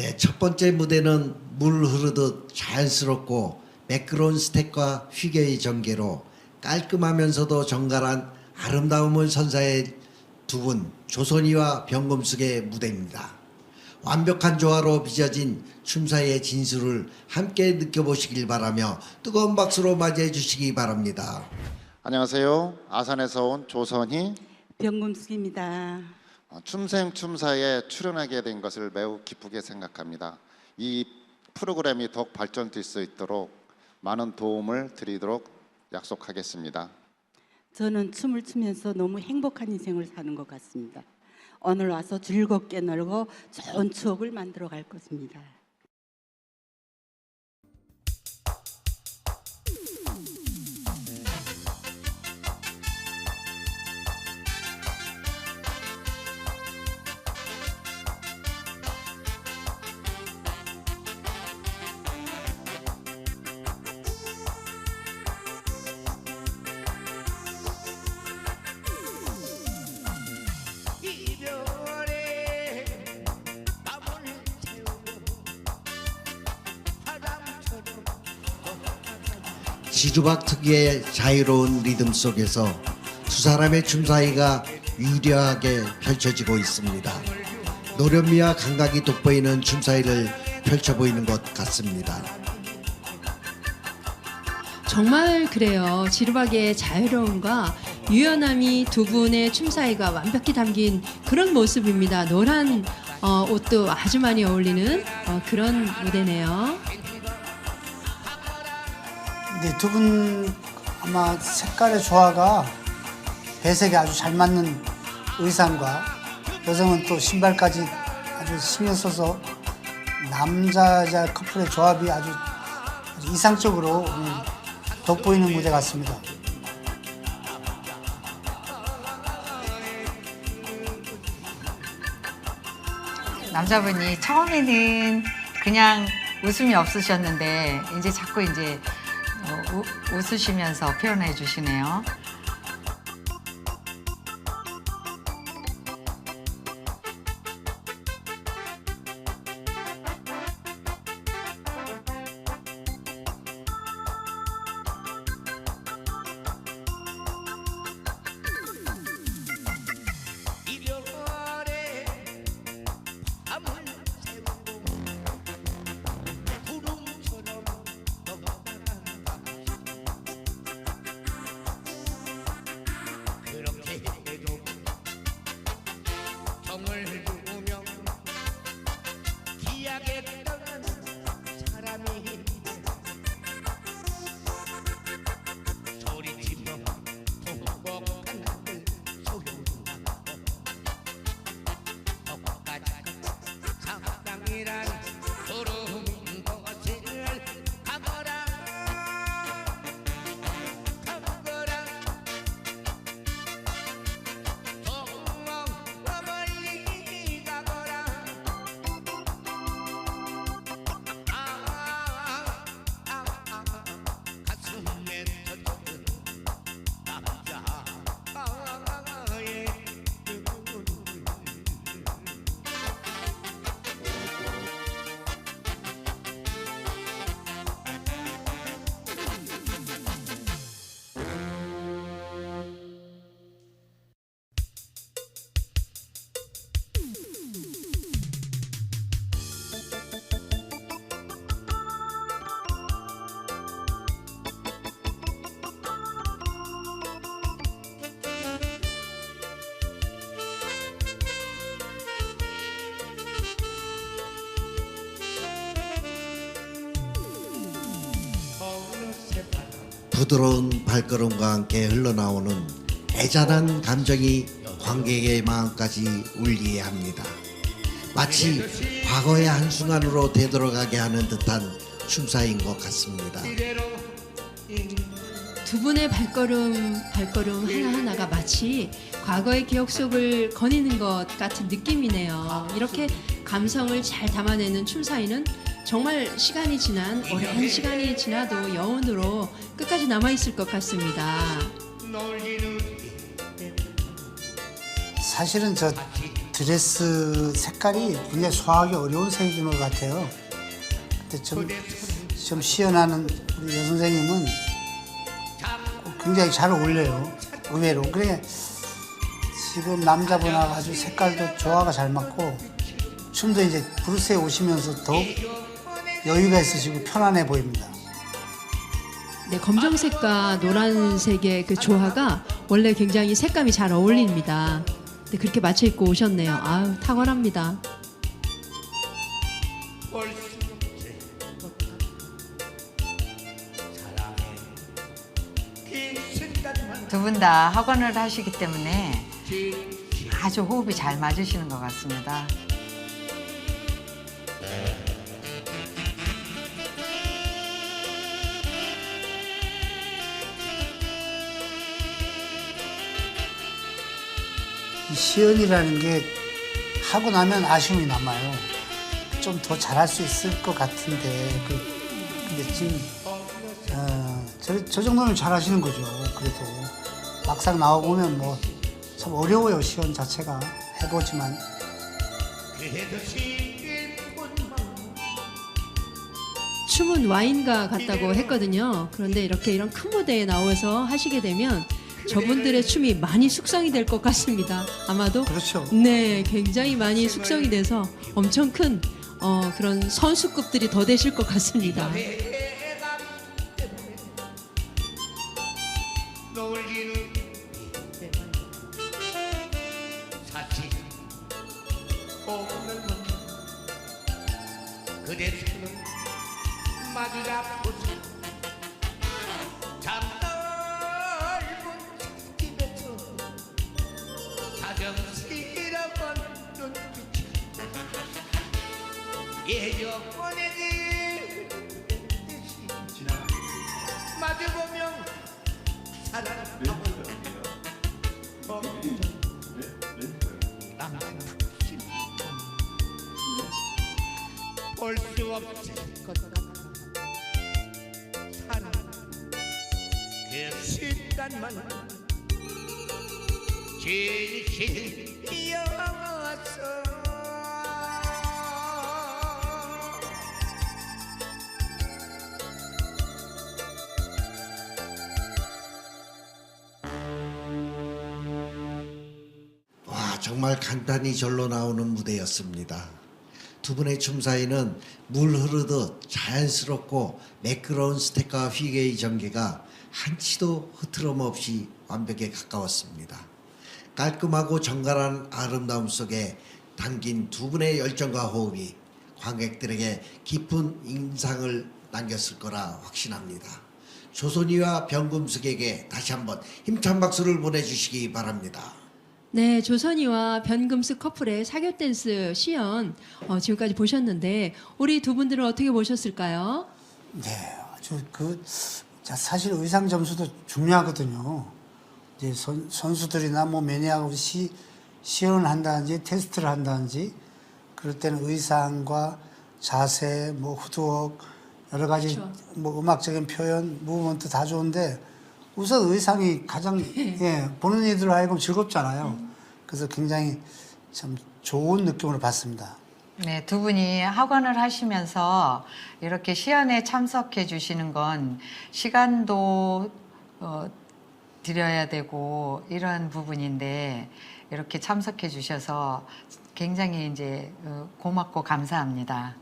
네, 첫 번째 무대는 물 흐르듯 자연스럽고 매끄러운 스텝과 휘게의 전개로 깔끔하면서도 정갈한 아름다움을 선사해 두 분 조선이와 병금숙의 무대입니다. 완벽한 조화로 빚어진 춤사의 진수를 함께 느껴보시길 바라며 뜨거운 박수로 맞이해 주시기 바랍니다. 안녕하세요. 아산에서 온 조선희 병금숙입니다. 어, 춤생 춤사에 출연하게 된 것을 매우 기쁘게 생각합니다. 이 프로그램이 더욱 발전될 수 있도록 많은 도움을 드리도록 약속하겠습니다. 저는 춤을 추면서 너무 행복한 인생을 사는 것 같습니다. 오늘 와서 즐겁게 놀고 좋은 추억을 만들어 갈 것입니다. 지주박 특유의 자유로운 리듬 속에서 두 사람의 춤 사이가 유려하게 펼쳐지고 있습니다. 노련미와 감각이 돋보이는 춤 사이를 펼쳐 보이는 것 같습니다. 정말 그래요. 지루박의 자유로움과 유연함이 두 분의 춤 사이가 완벽히 담긴 그런 모습입니다. 노란 어, 옷도 아주 많이 어울리는 어, 그런 무대네요. 네, 두 분 아마 색깔의 조화가 배색에 아주 잘 맞는 의상과 여성은 또 신발까지 아주 신경 써서 남자 여자 커플의 조합이 아주, 아주 이상적으로 오늘 돋보이는 무대 같습니다. 남자분이 처음에는 그냥 웃음이 없으셨는데 이제 자꾸 이제 어, 우- 웃으시면서 표현해 주시네요. 부드러운 발걸음과 함께 흘러나오는 애잔한 감정이 관객의 마음까지 울리게 합니다. 마치 과거의 한순간으로 되돌아가게 하는 듯한 춤사인 것 같습니다. 두 분의 발걸음 발걸음 하나하나가 마치 과거의 기억 속을 거니는 것 같은 느낌이네요. 이렇게 감성을 잘 담아내는 춤 사이는 정말 시간이 지난 오랜 시간이 지나도 여운으로 끝까지 남아 있을 것 같습니다. 사실은 저 드레스 색깔이 굉장히 소화하기 어려운 색인 것 같아요. 근데 좀, 좀 시연하는 우리 여선생님은 굉장히 잘 어울려요. 의외로. 그래 지금 남자분하고 아주 색깔도 조화가 잘 맞고 춤도 이제 브루스에 오시면서 더욱 여유가 있으시고 편안해 보입니다. 네, 검정색과 노란색의 그 조화가 원래 굉장히 색감이 잘 어울립니다. 네, 그렇게 맞춰 입고 오셨네요. 아유, 탁월합니다. 두 분 다 학원을 하시기 때문에 아주 호흡이 잘 맞으시는 것 같습니다. 이 시연이라는 게 하고 나면 아쉬움이 남아요. 좀 더 잘할 수 있을 것 같은데 그 근데 지금 어, 저, 저 정도면 잘하시는 거죠. 그래도 막상 나와 보면 뭐 참 어려워요 시연 자체가 해보지만 춤은 와인과 같다고 했거든요. 그런데 이렇게 이런 큰 무대에 나와서 하시게 되면 저분들의 춤이 많이 숙성이 될 것 같습니다. 아마도 그렇죠. 네, 굉장히 많이 숙성이 돼서 엄청 큰 어, 그런 선수급들이 더 되실 것 같습니다. 오늘 그대 손은 마주가 부서 참 넓은 집에서 다정스러운 눈빛이. 예전 보내지 듯이 마주보면 사랑하고 볼 수 없을 순간만 진실이었어 와 정말 간단히 절로 나오는 무대였습니다. 두 분의 춤 사이는 물 흐르듯 자연스럽고 매끄러운 스텝과 휘게의 전개가 한치도 흐트럼 없이 완벽에 가까웠습니다. 깔끔하고 정갈한 아름다움 속에 담긴 두 분의 열정과 호흡이 관객들에게 깊은 인상을 남겼을 거라 확신합니다. 조선이와 변금숙에게 다시 한번 힘찬 박수를 보내주시기 바랍니다. 네, 조선이와 변금숙 커플의 사교 댄스 시연 어, 지금까지 보셨는데 우리 두 분들은 어떻게 보셨을까요? 네, 아주 그 자, 사실 의상 점수도 중요하거든요. 이제 선, 선수들이나 뭐 매니아가 시 시연을 한다든지 테스트를 한다든지 그럴 때는 의상과 자세, 뭐 후드웍 여러 가지 그렇죠. 뭐 음악적인 표현, 무브먼트 다 좋은데 우선 의상이 가장 예, 보는 이들 하여금 즐겁잖아요. 그래서 굉장히 참 좋은 느낌으로 봤습니다. 네, 두 분이 학원을 하시면서 이렇게 시연에 참석해 주시는 건 시간도 어, 드려야 되고 이런 부분인데 이렇게 참석해 주셔서 굉장히 이제 어, 고맙고 감사합니다.